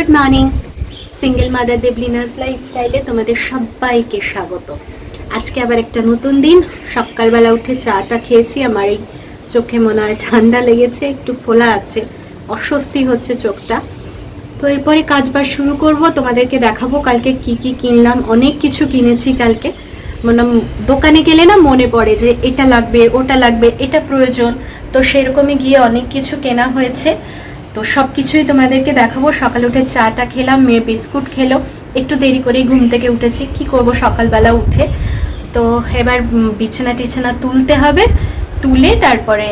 Good morning. Single mother Debolina's লাইফস্টাইলে তোমাদের সবাইকে স্বাগত। আজকে আবার একটা নতুন দিন। সকালবেলা উঠে চাটা খেয়েছি। আমার এই চোখে মনে হয় ঠান্ডা লেগেছে, একটু ফোলা আছে, অস্বস্তি হচ্ছে চোখটা। তো এরপরে কাজ বাজ শুরু করব। তোমাদেরকে দেখাবো কালকে কি কি কিনলাম। অনেক কিছু কিনেছি কালকে। মানে দোকানে গেলে না মনে পড়ে যে এটা লাগবে, ওটা লাগবে, এটা প্রয়োজন। তো সেরকমই গিয়ে অনেক কিছু কেনা হয়েছে। তো সব কিছুই তোমাদেরকে দেখাবো। সকালে উঠে চাটা খেলাম, মেয়ে বিস্কুট খেলো। একটু দেরি করেই ঘুম থেকে উঠেছি। কি করব? সকালবেলা উঠে। তো এবার বিছানা টিছানা তুলতে হবে। তুলে তারপরে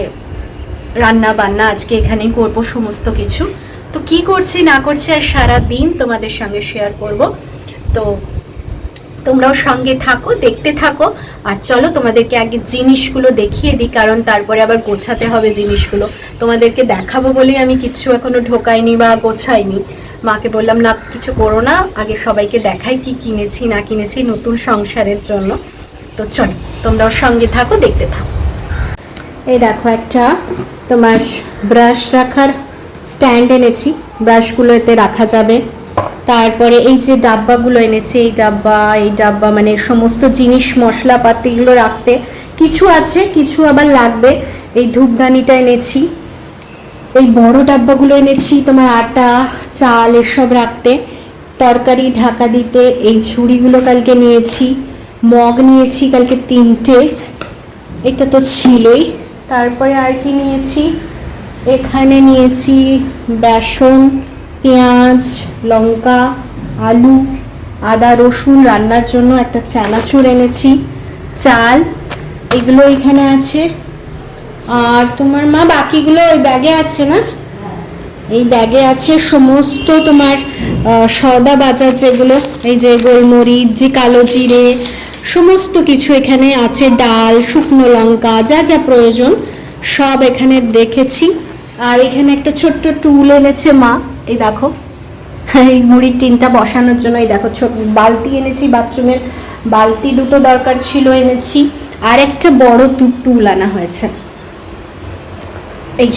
রান্না বান্না আজকে এখানেই করব সমস্ত কিছু। তো কি করছি, না করছি আর সারা দিন তোমাদের সঙ্গে শেয়ার করব। তো তোমরাও সঙ্গে থাকো, দেখতে থাকো। আর চলো তোমাদেরকে আগে জিনিসগুলো দেখিয়ে দিই, কারণ তারপরে আবার গোছাতে হবে জিনিসগুলো। তোমাদেরকে দেখাবো বলেই আমি কিছু এখনও ঢোকাইনি বা গোছাইনি। মাকে বললাম, না, কিছু করো না। আগে সবাইকে দেখাই কি কিনেছি, না কিনেছি নতুন সংসারের জন্য। তো চলো, তোমরাও সঙ্গে থাকো, দেখতে থাকো। এই দেখো একটা তোমার ব্রাশ রাখার স্ট্যান্ড এনেছি। ব্রাশগুলো এতে রাখা যাবে। তারপরে এই যে ডাব্বাগুলো এনেছি, এই ডাব্বা এই ডাব্বা মানে সমস্ত জিনিস মশলাপাতিগুলো রাখতে কিছু আছে, কিছু আবার লাগবে। এই ধূপদানিটা এনেছি, এই বড় ডাব্বাগুলো এনেছি, তোমার আটা, চাল, এসব রাখতে। তরকারি, ঢাকা দিতে, এই ঝুড়িগুলো কালকে নিয়েছি, মগ নিয়েছি কালকে তিনটে, এটা তো ছিলই। তারপরে আর কি নিয়েছি? এখানে নিয়েছি বেসন পেঁয়াজ, লঙ্কা, আলু, আদা, রসুন রান্নার জন্য একটা চানাচুর এনেছি। চাল, এগুলো এখানে আছে। আর তোমার মা বাকিগুলো ওই ব্যাগে আছে না? এই ব্যাগে আছে সমস্ত তোমার সদা বাজার যেগুলো, এই যে গোলমরিচ, যে কালো জিরে, সমস্ত কিছু এখানে আছে। ডাল, শুকনো লঙ্কা, যা যা প্রয়োজন, সব এখানে রেখেছি। আর এখানে একটা ছোট্ট টুল এনেছে মা। এই দেখো, এই মুড়ির টিনটা বসানোর জন্য এই দেখো বালতি এনেছি, বাথরুমের বালতি দুটো দরকার ছিল, এনেছি। আর একটা বড় টুল আনা হয়েছে। এই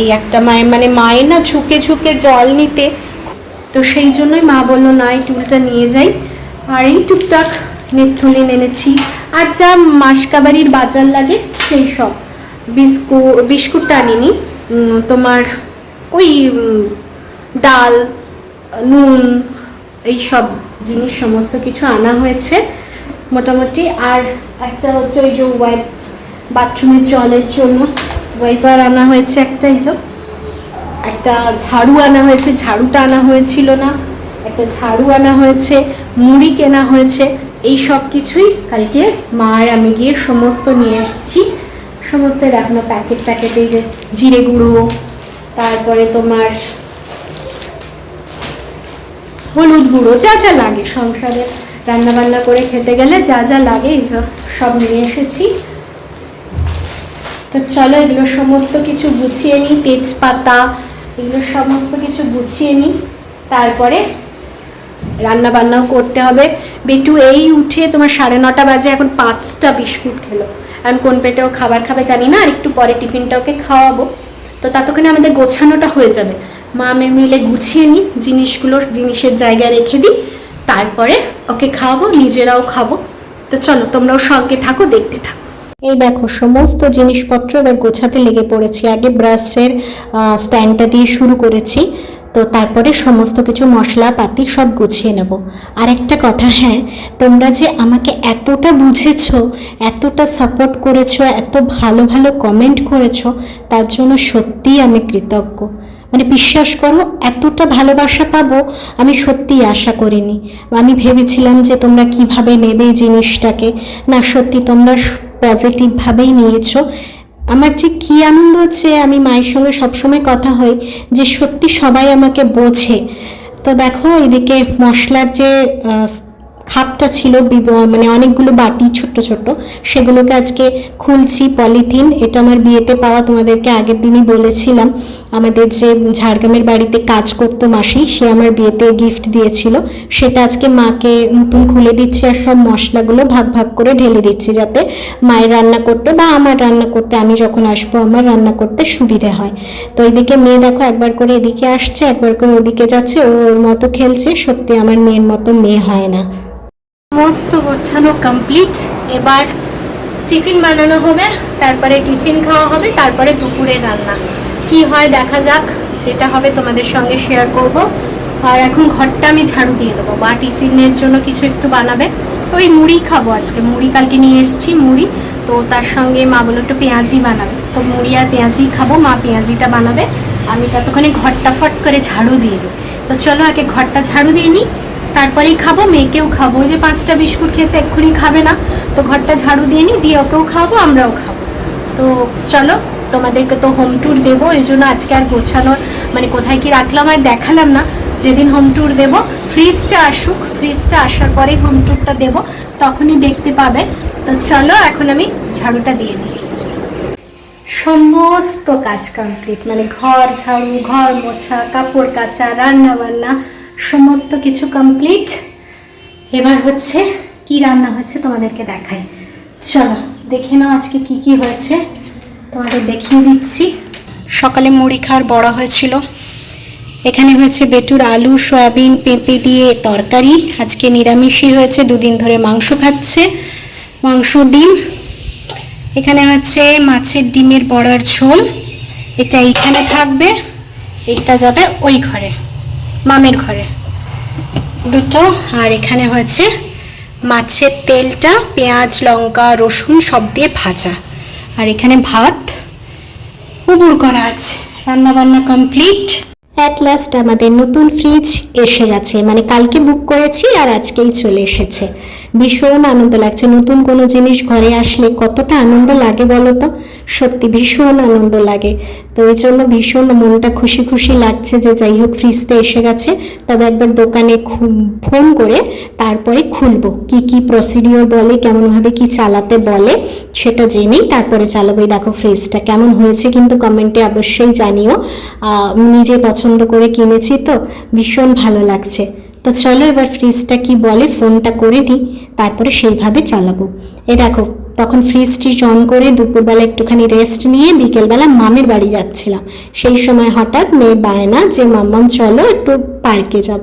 এই একটা মায়ের মানে মায়ের না ঝুঁকে ঝুঁকে জল নিতে। তো সেই জন্যই মা বলল, না, এই টুলটা নিয়ে যাই। আর এই টুকটাক নেপথলিন এনেছি। আর যা মাসকাবাড়ির বাজার লাগে, সেই সব। বিস্কুট বিস্কুটটা আনিনি। তোমার ওই ডাল, নুন, এই সব জিনিস সমস্ত কিছু আনা হয়েছে মোটামুটি। আর একটা হচ্ছে ওই যে ওয়াইপ বাথরুমের জলের জন্য ওয়াইপার আনা হয়েছে একটা, এই যে একটা ঝাড়ু আনা হয়েছে, ঝাড়ুটা আনা হয়েছিল না। একটা ঝাড়ু আনা হয়েছে, মুড়ি কেনা হয়েছে। এই সব কিছুই কালকে মা আর আমি গিয়ে সমস্ত নিয়ে এসেছি। সমস্ত এখনও প্যাকেট প্যাকেট যে জিরে গুঁড়ো তারপরে তোমার হলুদ গুঁড়ো, যা যা লাগে সংসারে। রান্না বান্না করে খেতে গেলে যা যা লাগে, এইসব সব নিয়ে এসেছি। তো চলো এগুলো সমস্ত কিছু গুছিয়ে নিই, তেজপাতা, এগুলো সমস্ত কিছু গুছিয়ে নিই। তারপরে রান্না বান্নাও করতে হবে। বেটু, এই উঠে তোমার সাড়ে নটা বাজে, এখন পাঁচটা বিস্কুট খেলো। এখন কোন পেটেও খাবার খাবে জানি না, আর একটু পরে টিফিনটা ওকে খাওয়াবো। তো ততক্ষণে আমাদের গোছানোটা হয়ে যাবে। মা আমি মিলে গুছিয়ে নিই, জিনিসগুলো, জিনিসের জায়গায় রেখে দিই। তারপরে ওকে খাওয়াবো, নিজেরাও খাব। তো চলো, তোমরাও সঙ্গে থাকো, দেখতে থাকো। এই দেখো, সমস্ত জিনিসপত্র এবার গোছাতে লেগে পড়েছি। আগে ব্রাশের স্ট্যান্ডটা দিয়ে শুরু করেছি। তো তারপরে সমস্ত কিছু মশলাপাতি সব গুছিয়ে নেব। আর একটা কথা হ্যাঁ তোমরা যে আমাকে এতটা বুঝেছ, এতটা সাপোর্ট করেছ, এত ভালো ভালো কমেন্ট করেছ, তার জন্য সত্যিই আমি কৃতজ্ঞ। মানে বিশ্বাস করো, এতটা ভালোবাসা পাবো, আমি সত্যিই আশা করিনি। আমি ভেবেছিলাম যে তোমরা কীভাবে নেবে জিনিসটাকে। না, সত্যি তোমরা পজিটিভভাবেই নিয়েছো। আমার যে কি আনন্দ হচ্ছে, আমি মায়ের সঙ্গে সবসময় কথা হয় যে সত্যি সবাই আমাকে বোঝে। তো দেখো, এদিকে মশলার যে খাপটা ছিল মানে অনেকগুলো বাটি, ছোট্ট ছোট্ট, সেগুলোকে আজকে খুলছি, পলিথিন। এটা আমার বিয়েতে পাওয়া তোমাদেরকে আগের দিনই বলেছিলাম। আমাদের যে ঝাড়গ্রামের বাড়িতে কাজ করতো মাসি, সে আমার বিয়েতে গিফট দিয়েছিল। সেটা আজকে মাকে নতুন খুলে দিচ্ছি আর সব মশলাগুলো ভাগ ভাগ করে ঢেলে দিচ্ছি যাতে মায়ের রান্না করতে বা আমার রান্না করতে আমি যখন আসব, আমার রান্না করতে সুবিধে হয়। তো এদিকে মেয়ে দেখো একবার করে এদিকে আসছে, একবার করে ওদিকে যাচ্ছে ওর মতো খেলছে, সত্যি আমার মেয়ের মতো মেয়ে হয় না। সমস্ত গোছানো কমপ্লিট এবার টিফিন বানানো হবে, তারপরে টিফিন খাওয়া হবে, তারপরে দুপুরে রান্না। কি হয় দেখা যাক, যেটা হবে তোমাদের সঙ্গে শেয়ার করব। আর এখন ঘরটা আমি ঝাড়ু দিয়ে দেবো। মা টিফিনের জন্য কিছু একটু বানাবে। ওই মুড়ি খাব আজকে। মুড়ি কালকে নিয়ে এসেছি, মুড়ি। তো তার সঙ্গে মা বলো একটু পেঁয়াজি বানাবে। তো মুড়ি আর পেঁয়াজি খাব, মা পেঁয়াজিটা বানাবে। আমি ততক্ষণে ঘরটা ফট করে ঝাড়ু দিয়ে দিই। তো চলো আগে ঘরটা ঝাড়ু দিয়ে নিই। তারপরেই খাব, মেয়েকেও খাব। যে পাঁচটা বিস্কুট খেয়েছে, এক্ষুনি খাবে না। তো ঘরটা ঝাড়ু দিয়ে নিই, দিয়ে ওকেও খাব আমরাও খাব। তো চলো তোমাদেরকে তো হোম ট্যুর দেবো, এই জন্য আজকে আর গোছানোর মানে কোথায় কি রাখলাম আর দেখালাম না। যেদিন হোম ট্যুর দেবো ফ্রিজটা আসুক ফ্রিজটা আসার পরেই হোম ট্যুরটা দেবো, তখনই দেখতে পাবে। তো চলো, এখন আমি ঝাড়ুটা দিয়ে দিই। সমস্ত কাজ কমপ্লিট মানে ঘর ঝাড়ু, ঘর মোছা, কাপড় কাচা রান্না বান্না সমস্ত কিছু কমপ্লিট এবার হচ্ছে কি রান্না হচ্ছে তোমাদেরকে দেখাই। চলো, দেখে নাও আজকে কি কি হয়েছে। তোমাদের দেখিয়ে দিচ্ছি। সকালে মুড়ি খাওয়ার বড় হয়েছিল। এখানে হয়েছে বেটুর আলু, সয়াবিন, পেঁপে দিয়ে তরকারি। আজকে নিরামিষই হয়েছে, দুদিন ধরে মাংস খাচ্ছে। মাংস ডিম। এখানে হচ্ছে মাছের ডিমের বড়ার ঝোল। এটা এইখানে থাকবে, এটা যাবে ওই ঘরে, মামের ঘরে। দুটো, আর এখানে হয়েছে মাছের তেলটা, পেঁয়াজ, লঙ্কা, রসুন সব দিয়ে ভাজা। আর এখানে ভাত, উবুর করা আছে। রান্নাবান্না কমপ্লিট অ্যাট লাস্ট আমাদের নতুন ফ্রিজ এসে গেছে। মানে কালকে বুক করেছি আর আজকেই চলে এসেছে। ভীষণ আনন্দ লাগছে। নতুন কোনো জিনিস ঘরে আসলে কতটা আনন্দ লাগে বলো তো? সত্যি ভীষণ আনন্দ লাগে। তো ওই জন্য ভীষণ মনটা খুশি খুশি লাগছে যে যাই হোক ফ্রিজতে এসে গেছে। তবে একবার দোকানে ফোন করে তারপরে খুলবো। কি কি প্রসিডিওর বলে, কেমনভাবে কি চালাতে বলে, সেটা জেনেই তারপরে চালাবো। এই দেখো ফ্রিজটা কেমন হয়েছে কিন্তু কমেন্টে অবশ্যই জানিও। নিজে পছন্দ করে কিনেছি তো। ভীষণ ভালো লাগছে। তো চলো এবার ফ্রিজটা কি বলে ফোনটা করে নিই তারপরে সেইভাবে চালাবো। এ দেখো, তখন ফ্রিজটি অন করে দুপুরবেলা একটুখানি রেস্ট নিয়ে বিকেলবেলা মামের বাড়ি যাচ্ছিলাম। সেই সময় হঠাৎ মেয়ে বায়না যে, মাম্মাম, চলো একটু পার্কে যাব।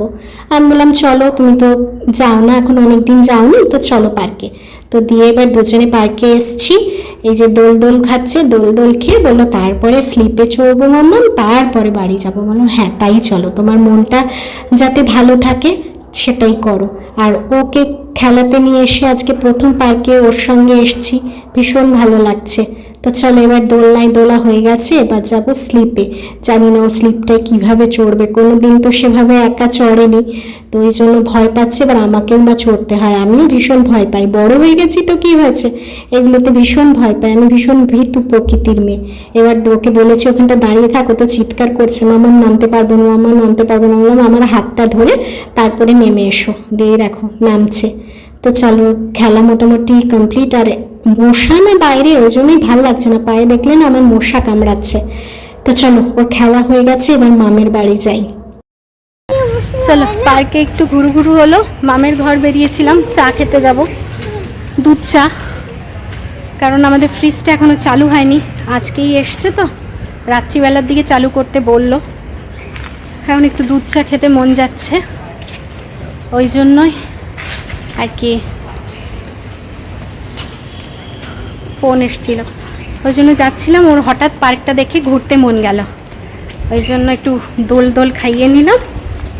আমি বললাম, চলো, তুমি তো যাও না, এখন অনেক দিন যাওনি, তো চলো পার্কে তো দিয়ে এবার দুজনে পার্কে এসছি। এই যে দোল দোল খাচ্ছে, দোল দোল খেয়ে বলল, তারপরে স্লিপে চড়বো বললাম তারপরে বাড়ি যাব। বললাম হ্যাঁ তাই চলো, তোমার মনটা যাতে ভালো থাকে সেটাই করো। আর ওকে খেলাতে নিয়ে এসে আজকে প্রথম পার্কে ওর সঙ্গে এসছি, ভীষণ ভালো লাগছে। তো চলো এবার দোলনায় দোলা হয়ে গেছে, এবার যাব স্লিপে জানি না ও স্লিপটায় কীভাবে চড়বে কোনো দিন তো সেভাবে একা চড়েনি। তো ওই জন্য ভয় পাচ্ছে, এবার আমাকেও বা চড়তে হয়। আমিও ভীষণ ভয় পাই। বড় হয়ে গেছি তো কি হয়েছে? এগুলোতে ভীষণ ভয় পাই। আমি ভীষণ ভীতু প্রকৃতির মেয়ে। এবার ওকে বলেছি, ওখানটা দাঁড়িয়ে থাকো তো চিৎকার করছে। মামার নামতে পারব না, মামা নামতে পারব না। আমার হাতটা ধরে তারপরে নেমে এসো। দিয়ে দেখো, নামছে। তো চলো, খেলা মোটামুটি কমপ্লিট আর মশা না বাইরে, ওই জন্যই ভালো লাগছে না। পায়ে দেখলে না আমার মশা কামড়াচ্ছে। তো চলো, ওর খেলা হয়ে গেছে, এবার মামের বাড়ি যাই। চলো, পার্কে একটু ঘুরু ঘুরু হলো। মামের ঘর বেরিয়েছিলাম, চা খেতে যাব। দুধ চা। কারণ আমাদের ফ্রিজটা এখনও চালু হয়নি। আজকেই এসছে তো। রাত্রিবেলার দিকে চালু করতে বলল। এখন একটু দুধ চা খেতে মন যাচ্ছে। ওই জন্যই আর কি? ফোন এসছিল। ওই জন্য যাচ্ছিলাম ওর হঠাৎ পার্কটা দেখে ঘুরতে মন গেল। ওই জন্য একটু দোল দোল খাইয়ে নিলাম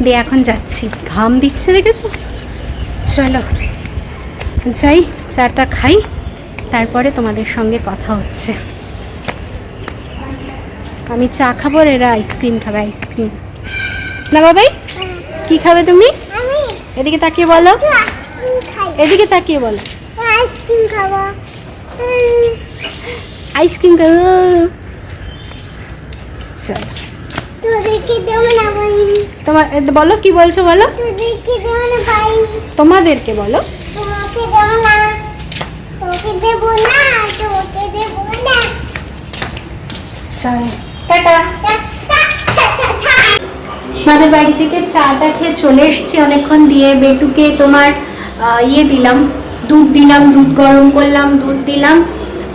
দিয়ে এখন যাচ্ছি। ঘাম দিচ্ছে দেখেছ? চলো যাই চাটা খাই তারপরে তোমাদের সঙ্গে কথা হচ্ছে। আমি চা খাব আর এরা আইসক্রিম খাবে আইসক্রিম না বাবাই কি খাবে তুমি? এদিকে তাকিয়ে বলো। এদিকে তাকিয়ে বলো। আইসক্রিম খাব। আইসক্রিম খাব। চল। তোমার বলো কি বলছো বলো? তোমাদেরকে বলো। টাটা। বাড়ি থেকে চাটা খেয়ে চলে এসেছি। অনেকক্ষণ দিয়ে বেটুকে তোমার ইয়ে দিলাম, দুধ দিলাম, দুধ গরম করলাম, দুধ দিলাম।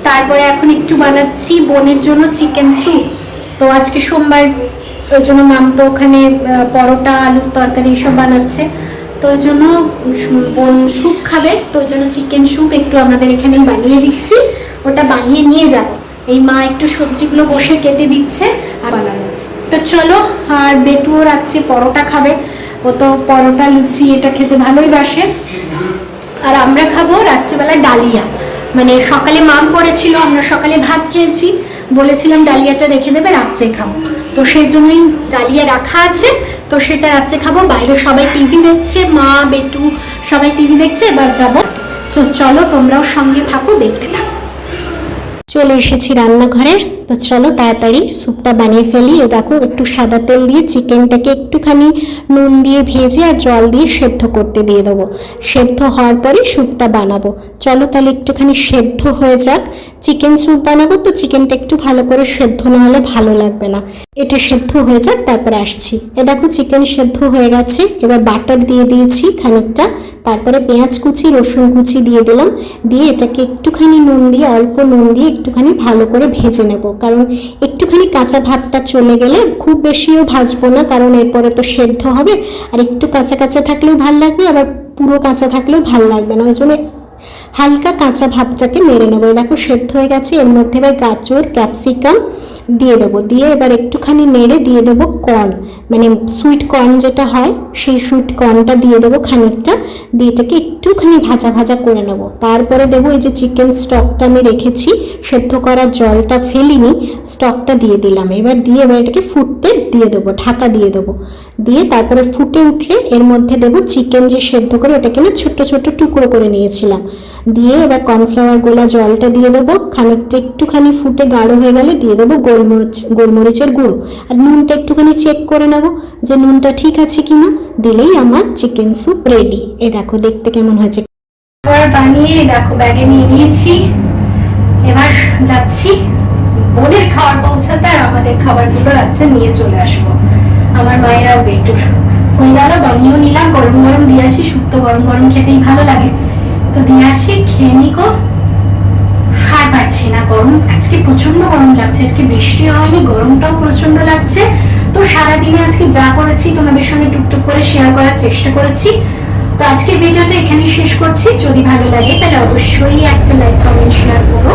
তারপরে এখন একটু বানাচ্ছি বোনের জন্য চিকেন স্যুপ। তো আজকে সোমবার, ওই জন্য মাম তো ওখানে পরোটা, আলুর তরকারি এসব বানাচ্ছে। তো ওই জন্য বোন স্যুপ খাবে, তো ওই জন্য চিকেন স্যুপ একটু আমাদের এখানেই বানিয়ে দিচ্ছি। ওটা বানিয়ে নিয়ে যাব। এই মা একটু সবজিগুলো বসে কেটে দিচ্ছে আর বানানো তো চলো, আর বেটুও রাত্রে পরোটা খাবে। ও তো পরোটা, লুচি, এটা খেতে ভালোই বাসে। আর আমরা খাব রাত্রেবেলা ডালিয়া। মানে সকালে মাম করেছিল, আমরা সকালে ভাত খেয়েছি। বলেছিলাম, ডালিয়াটা রেখে দেবে, রাত্রে খাব। তো সেই জন্যই ডালিয়া রাখা আছে। তো সেটা রাত্রে খাব। বাইরে সবাই টিভি দেখছে, মা, বেটু সবাই টিভি দেখছে। এবার যাব। চলো, তোমরাও সঙ্গে থাকো, দেখতে থাকো। চলে এসেছি রান্নাঘরে। তো চলো তাড়াতাড়ি স্যুপটা বানিয়ে ফেলি। এ দেখো, একটু সাদা তেল দিয়ে চিকেনটাকে একটুখানি নুন দিয়ে ভেজে আর জল দিয়ে সেদ্ধ করতে দিয়ে দেবো। সেদ্ধ হওয়ার পরে স্যুপটা বানাবো। চলো তাহলে একটুখানি সেদ্ধ হয়ে যাক। চিকেন স্যুপ বানাবো তো চিকেনটা একটু ভালো করে সেদ্ধ না হলে ভালো লাগবে না। এটা সেদ্ধ হয়ে যাক, তারপরে আসছি। এ দেখো, চিকেন সেদ্ধ হয়ে গেছে। এবার বাটার দিয়ে দিয়েছি খানিকটা। তারপরে পেঁয়াজ কুচি, রসুন কুচি দিয়ে দিলাম। দিয়ে এটাকে একটুখানি নুন দিয়ে, অল্প নুন দিয়ে একটুখানি ভালো করে ভেজে নেব। কারণ একটুখানি কাঁচা ভাবটা চলে গেলে খুব বেশিও ভাজবো না, কারণ এরপরে তো সেদ্ধ হবে। আর একটু কাঁচা কাঁচা থাকলেও ভালো লাগবে, আবার পুরো কাঁচা থাকলেও ভালো লাগবে না। ওই জন্য হালকা কাঁচা ভাবটাকে মেরে নেব। দেখো, সেদ্ধ হয়ে গেছে। এর মধ্যে এবার গাজর, ক্যাপসিকাম দিয়ে দেবো, দিয়ে এবার একটুখানি নেড়ে দিয়ে দেবো কর্ন মানে সুইট কর্ন যেটা হয়, সেই সুইট কর্নটা দিয়ে দেবো খানিকটা, দিয়ে এটাকে একটুখানি ভাজা ভাজা করে নেব। তারপরে দেবো এই যে চিকেন স্টকটা আমি রেখেছি, সেদ্ধ করা জলটা ফেলিনি স্টকটা দিয়ে দিলাম। এবার দিয়ে এবার এটাকে ফুটতে দিয়ে দেবো, ঢাকা দিয়ে দেবো। দিয়ে তারপরে ফুটে উঠলে এর মধ্যে দেবো চিকেন যে সেদ্ধ করে, ওটাকে না ছোট্ট ছোট্ট টুকরো করে নিয়েছিলাম। দিয়ে এবার কর্নফ্লাওয়ার গোলা জলটা দিয়ে দেবো, খানিকটা একটুখানি ফুটে গাঢ় হয়ে গেলে দিয়ে দেবো গোলমরিচ, গোলমরিচের গুঁড়ো। আর নুনটা একটুখানি চেক করে নেব যে নুনটা ঠিক আছে কি না দিলেই আমার চিকেন স্যুপ রেডি এ দেখো, দেখতে কেমন হয়েছে। বানিয়ে দেখো ব্যাগে নিয়ে নিয়েছি। এবার যাচ্ছি বোনের খাবার পৌঁছাতে, আর আমাদের খাবারগুলো রাত্রে নিয়ে চলে আসব। আমার মায়েরাও বেটুর। হয়ে গেল বানিয়েও নিলাম, গরম গরম দিয়ে আসি, শুক্তো গরম গরম খেতেই ভালো লাগে। তো দিয়ে আসি, খেয়ে নিকো পারছি না, গরম আজকে প্রচণ্ড গরম লাগছে, আজকে বৃষ্টি হয়নি, গরমটাও প্রচণ্ড লাগছে। তো সারাদিনে আজকে যা করেছি তোমাদের সঙ্গে টুকটুক করে শেয়ার করার চেষ্টা করেছি। তো আজকের ভিডিওটা এখানে শেষ করছি। যদি ভালো লাগে তাহলে অবশ্যই একটা লাইক কমেন্ট শেয়ার করো।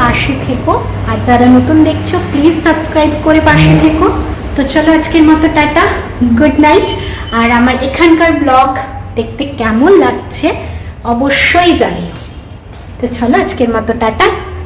পাশে থেকো। আর যারা নতুন দেখছ প্লিজ সাবস্ক্রাইব করে পাশে থেকো। তো চলো আজকের মতো টাটা গুড নাইট আর আমার এখানকার ব্লগ দেখতে কেমন লাগছে, অবশ্যই জানিও। তো চলো আজকের মতো টাটা।